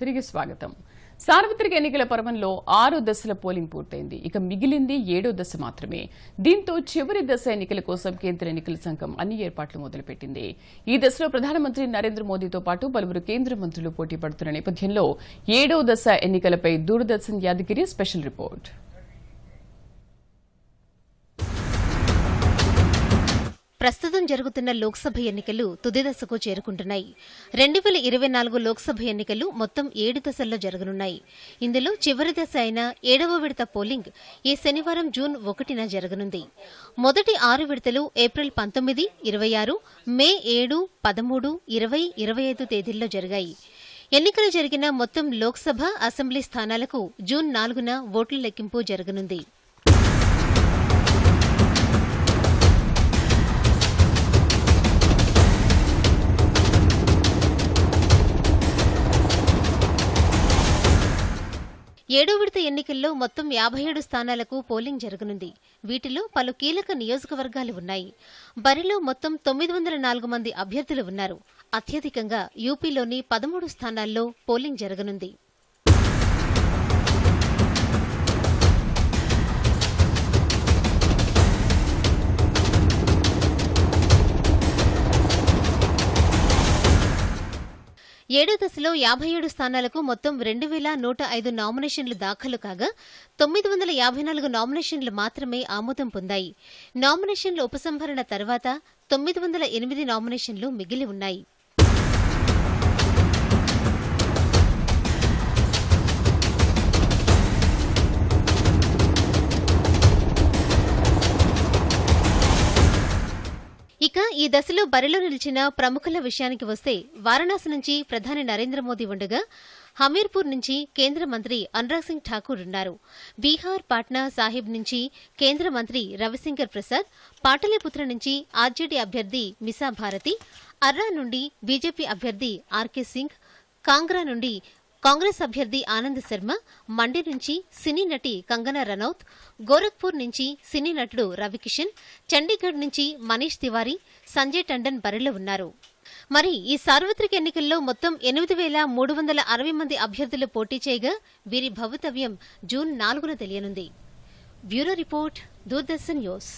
తిరిగి స్వాగతం. సార్వత్రిక ఎన్నికల పర్వంలో ఆరు దశల పోలింగ్ పూర్తయింది. ఇక మిగిలింది ఏడో దశ మాత్రమే. దీంతో చివరి దశ ఎన్నికల కోసం కేంద్ర ఎన్నికల సంఘం అన్ని ఏర్పాట్లు మొదలుపెట్టింది. ఈ దశలో ప్రధానమంత్రి నరేంద్ర మోదీతో పాటు పలువురు కేంద్ర మంత్రులు పోటీ పడుతున్న నేపథ్యంలో ఏడో దశ ఎన్నికలపై దూరదర్శన్ యాదగిరి స్పెషల్ రిపోర్ట్. ప్రస్తుతం జరుగుతున్న లోక్సభ ఎన్నికలు తుది దశకు చేరుకుంటున్నాయి. రెండు వేల ఇరవై నాలుగు లోక్సభ ఎన్నికలు మొత్తం ఏడు దశల్లో జరగనున్నాయి. ఇందులో చివరి దశ అయిన ఏడవ విడత పోలింగ్ ఈ శనివారం జూన్ ఒకటిన జరగనుంది. మొదటి ఆరు విడతలు ఏప్రిల్ పంతొమ్మిది ఇరవై ఆరు మే ఏడు పదమూడు ఇరవై ఇరవై ఐదు తేదీల్లో జరిగాయి. ఎన్నికలు జరిగిన మొత్తం లోక్సభ అసెంబ్లీ స్థానాలకు జూన్ నాలుగున ఓట్ల లెక్కింపు జరగనుంది. ఏడో విడత ఎన్నికల్లో మొత్తం యాభై ఏడు స్థానాలకు పోలింగ్ జరగనుంది. వీటిలో పలు కీలక నియోజకవర్గాలు ఉన్నాయి. బరిలో మొత్తం తొమ్మిది వందల నాలుగు మంది అభ్యర్థులు ఉన్నారు. అత్యధికంగా యూపీలోని పదమూడు స్థానాల్లో పోలింగ్ జరగనుంది. ఏడో దశలో యాభై ఏడు స్థానాలకు మొత్తం రెండు వేల నూట ఐదు నామినేషన్లు దాఖలు కాగా తొమ్మిది వందల యాభై నాలుగు నామినేషన్లు మాత్రమే ఆమోదం పొందాయి. నామినేషన్ల ఉపసంహరణ తర్వాత తొమ్మిది వందల ఎనిమిది నామినేషన్లు మిగిలి ఉన్నాయి. ఇక ఈ దశలో బరిలో నిలిచిన ప్రముఖుల విషయానికి వస్తే వారణాసి నుంచి ప్రధాని నరేంద్ర మోదీ ఉండగా హమీర్పూర్ నుంచి కేంద్ర మంత్రి అనురాగ్ సింగ్ ఠాకూర్ ఉన్నారు. బీహార్ పాట్నా సాహిబ్ నుంచి కేంద్ర మంత్రి రవిశంకర్ ప్రసాద్ పాటలీపుత్ర నుంచి ఆర్జేడీ అభ్యర్థి మిసా భారతి అర్రా నుండి బీజేపీ అభ్యర్థి ఆర్కే సింగ్ కాంగ్రా నుండి కాంగ్రెస్ అభ్యర్థి ఆనంద్ శర్మ మండి నుంచి సినీ నటి కంగనా రనౌత్ గోరఖ్పూర్ నుంచి సినీ నటుడు రవికిషన్ చండీగఢ్ నుంచి మనీష్ తివారీ సంజయ్ టండన్ బరిలో ఉన్నారు. మరి ఈ సార్వత్రిక ఎన్నికల్లో మొత్తం ఎనిమిది వేల మూడు వందల అరవై మంది అభ్యర్థులు పోటీ చేయగా వీరి భవితవ్యం జూన్ నాలుగున తెలియనుంది. Bureau report Doordarshan News.